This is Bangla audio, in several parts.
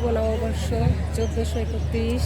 শুভ নববর্ষ চোদ্দোশো একত্রিশ।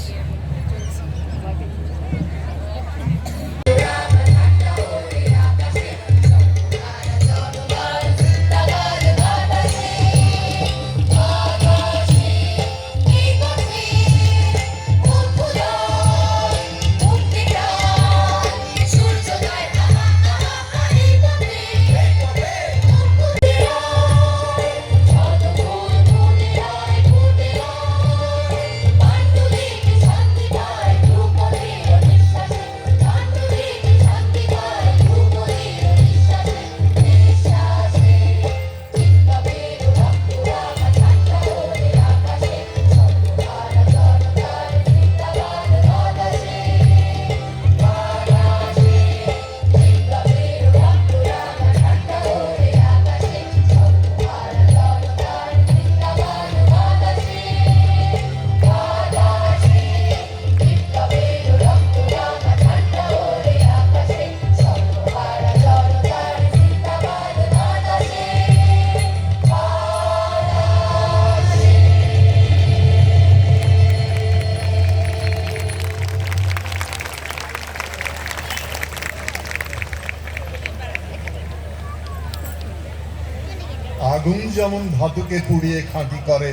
যেমন ধাতুকে পুড়িয়ে খাঁটি করে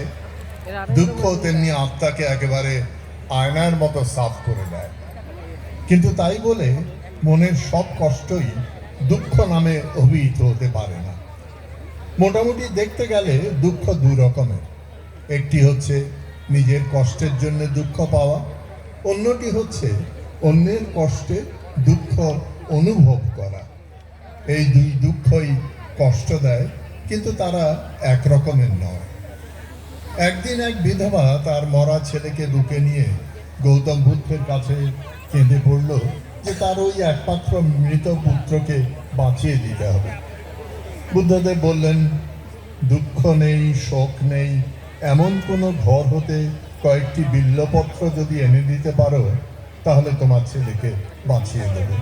দুঃখ তেমনি আত্মাকে একেবারে আয়নার মতো সাফ করে দেয়। কিন্তু তাই বলে মনের সব কষ্টই দুঃখ নামে অভিহিত হতে পারে না। মোটামুটি দেখতে গেলে দুঃখ দু রকমের। একটি হচ্ছে নিজের কষ্টের জন্য দুঃখ পাওয়া অন্যটি হচ্ছে অন্যের কষ্টে দুঃখ অনুভব করা। এই দুই দুঃখই কষ্ট দেয় কিন্তু তারা এক রকমের নয়। একদিন এক বিধবা তার মরা ছেলেকে বুকে নিয়ে গৌতম বুদ্ধের কাছে কেঁদে পড়ল যে তার ওই একমাত্র মৃত পুত্রকে বাঁচিয়ে দিতে হবে। বুদ্ধদেব বললেন, দুঃখ নেই, শোক নেই। এমন কোনো ঘর হতে কয়েকটি বিল্লপত্র যদি এনে দিতে পারো, তাহলে তোমার ছেলেকে বাঁচিয়ে দেবে।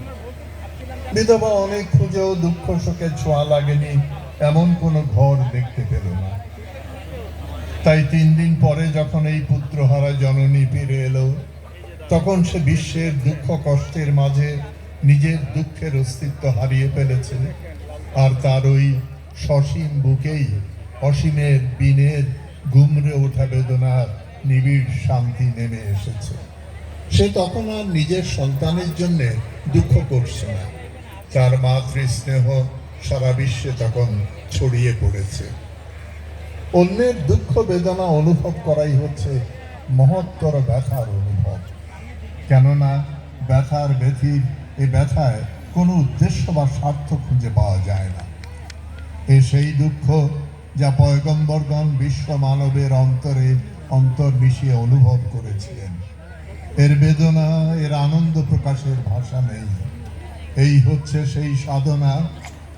বিধবা অনেক খুঁজেও দুঃখ শোকের ছোঁয়া লাগেনি। এমন কোনো ঘর দেখতে পেল না। তাই তিন দিন পরে যখন এই পুত্রহারা জননী ফিরে এলো, তখন সে বিশ্বের দুঃখ কষ্টের মাঝে নিজের দুঃখের অস্তিত্ব হারিয়ে ফেলেছে। আর তার ওই সসীম বুকেই অসীমের বিনের গুমরে ওঠা বেদনার নিবিড় শান্তি নেমে এসেছে। সে তখন আর নিজের সন্তানের জন্য দুঃখ করছে না। তার মাতৃ স্নেহ সারা বিশ্বে তখন ছড়িয়ে পড়েছে। অন্যের দুঃখ বেদনা অনুভব করাই হচ্ছে মহত্তর ব্যথার অনুভব। কেননা ব্যথার ব্যথির এ ব্যথায় কোনো উদ্দেশ্য বা স্বার্থ খুঁজে পাওয়া যায় না। এ সেই দুঃখ যা পয়গম্বরগণ বিশ্ব মানবের অন্তরে অন্তর মিশিয়ে অনুভব করেছিলেন। এর বেদনা, এর আনন্দ প্রকাশের ভাষা নেই। এই হচ্ছে সেই সাধনা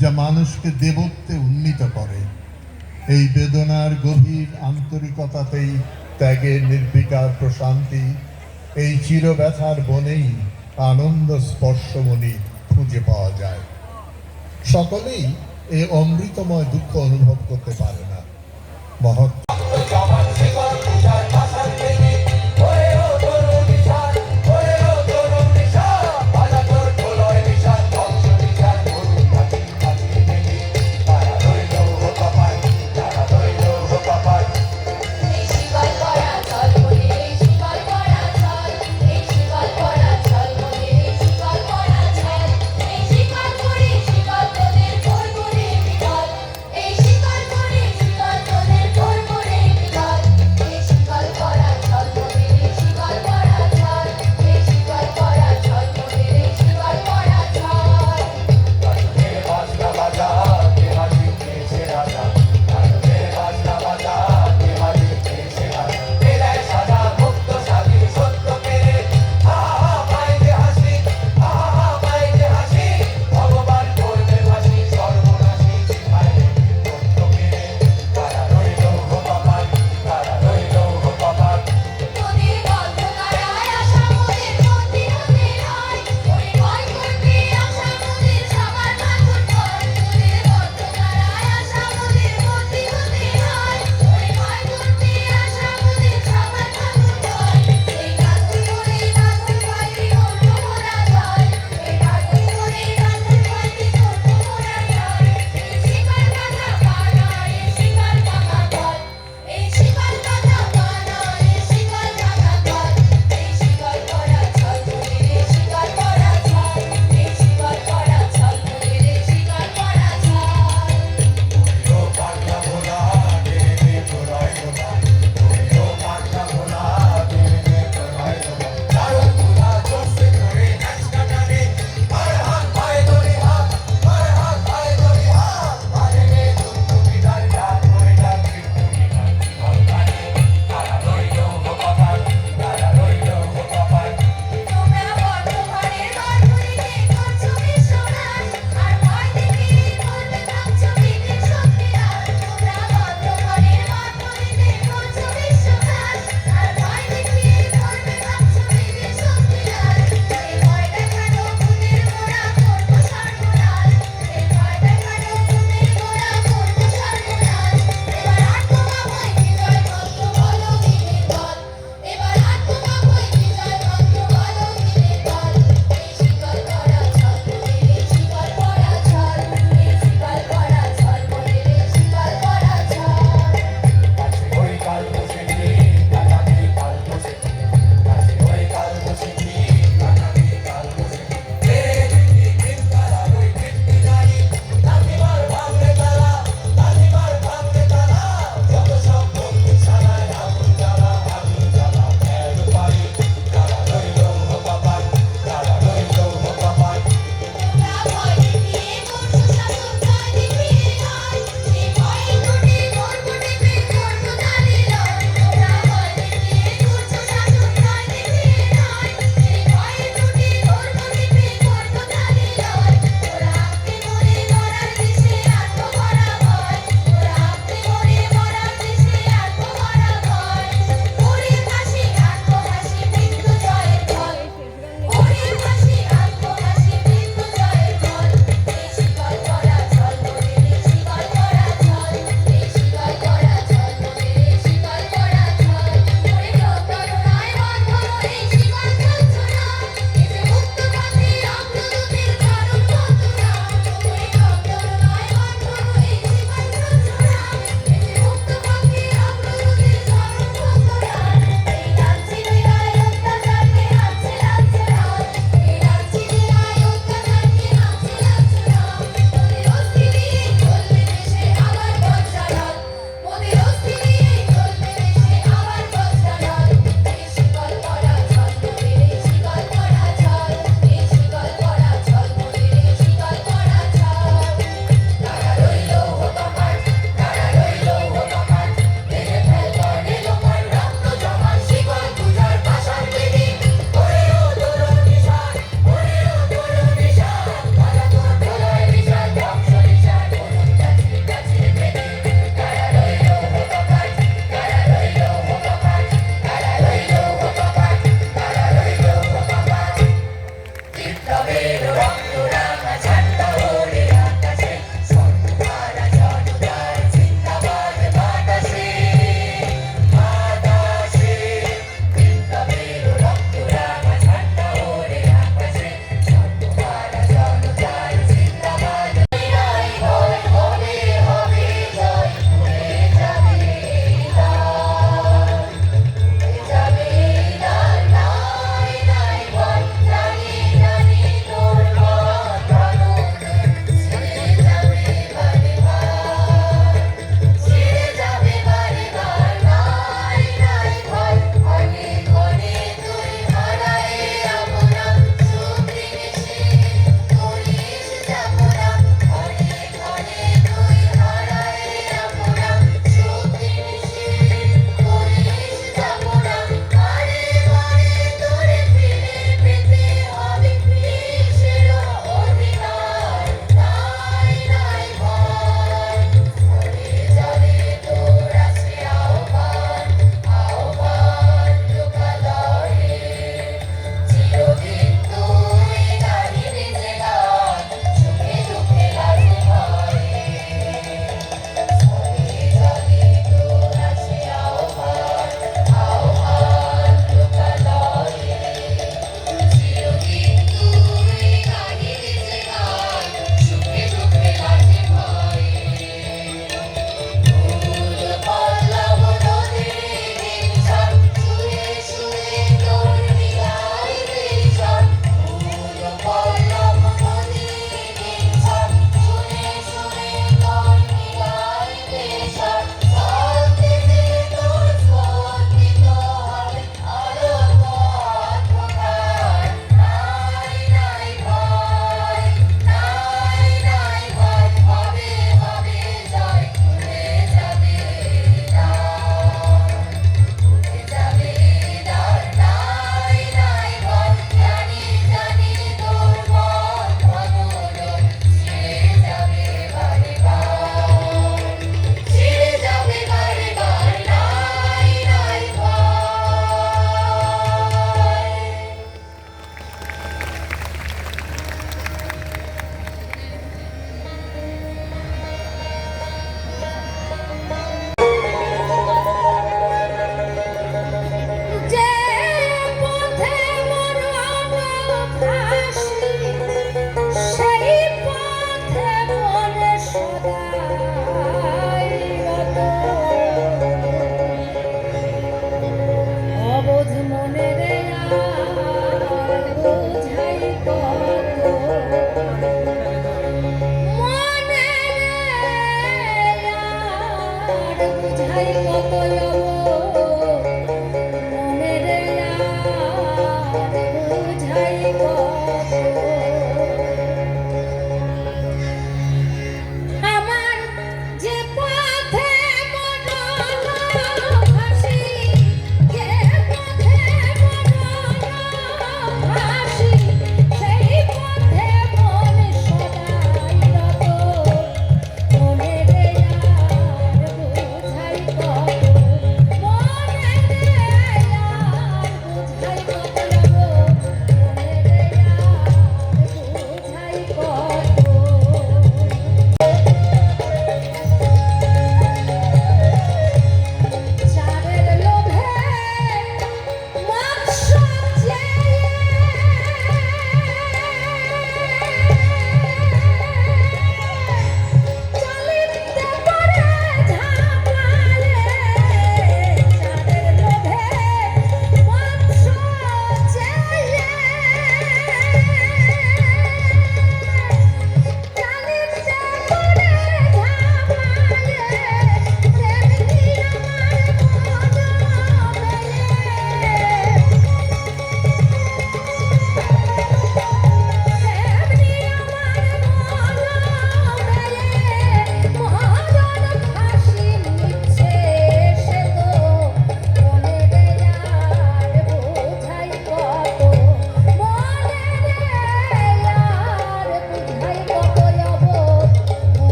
যা মানুষকে দেবত্বে উন্নীত করে। এই বেদনার গভীর আন্তরিকতাতেই ত্যাগের নির্বিকার প্রশান্তি, এই চির ব্যথার বনেই আনন্দ স্পর্শমণি খুঁজে পাওয়া যায়। সকলেই এই অমৃতময় দুঃখ অনুভব করতে পারে না। মহৎ